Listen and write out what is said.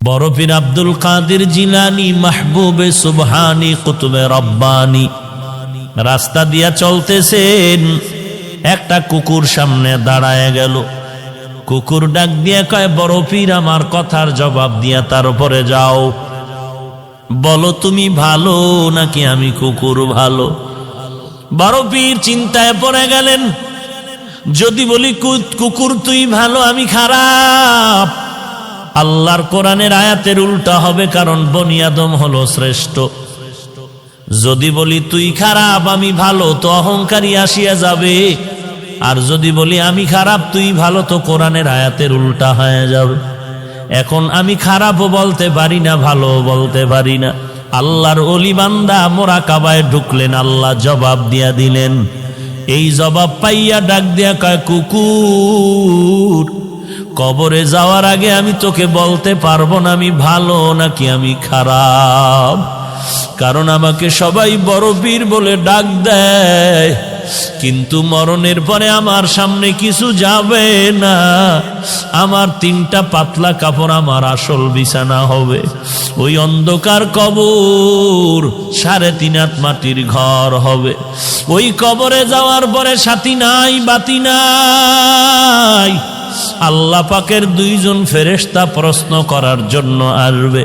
বরফির আব্দুল কাদের জিলানি, মাহবুবে সুবহানি, কুতুবে রব্বানি। রাস্তা দিয়া চলতেছেন, একটা কুকুর সামনে দাঁড়ায় গেল। কুকুর ডাক দিয়া কয়, বরফির, আমার কথার জবাব দিয়া তার উপরে যাও। বলো, তুমি ভালো নাকি আমি কুকুর ভালো? বরফির চিন্তায় পড়ে গেলেন, যদি বলি কুকুর তুই ভালো, আমি খারাপ। আল্লাহর কোরআনের আয়াতের উল্টা হবে কারণ বনিয়াদম হলো শ্রেষ্ঠ। যদি বলি, তুই খারাপ, আমি ভালো, তো অহংকারী আসিয়া যাবে। আর যদি বলি, আমি খারাপ, তুই ভালো, তো কোরআনের আয়াতের উল্টা হয়ে যাবে। এখন আমি খারাপও বলতে পারি না ভালো বলতে পারি না। আল্লাহর অলি বান্দা মোরা কাবায় ঢুকলেন, আল্লাহ জবাব দিয়া দিলেন। এই জবাব পাইয়া ডাক দিয়া কয়, কুকুর কবরে যাওয়ার আগে আমি তোকে বলতে পারব না আমি ভালো নাকি আমি খারাপ। কারণ আমাকে সবাই বড় বীর বলে ডাক দেয়। কিন্তু মরণের পরে আমার সামনে কিছু যাবে না। আমার তিনটা পাতলা কাপড় আমার আসল বিছানা হবে। ওই অন্ধকার কবর সাড়ে তিন হাত মাটির ঘর হবে। ওই কবরে যাওয়ার পরে সাথী নাই, বাতি নাই। আল্লাহ পাকের দুইজন ফেরেস্তা প্রশ্ন করার জন্য আসবে।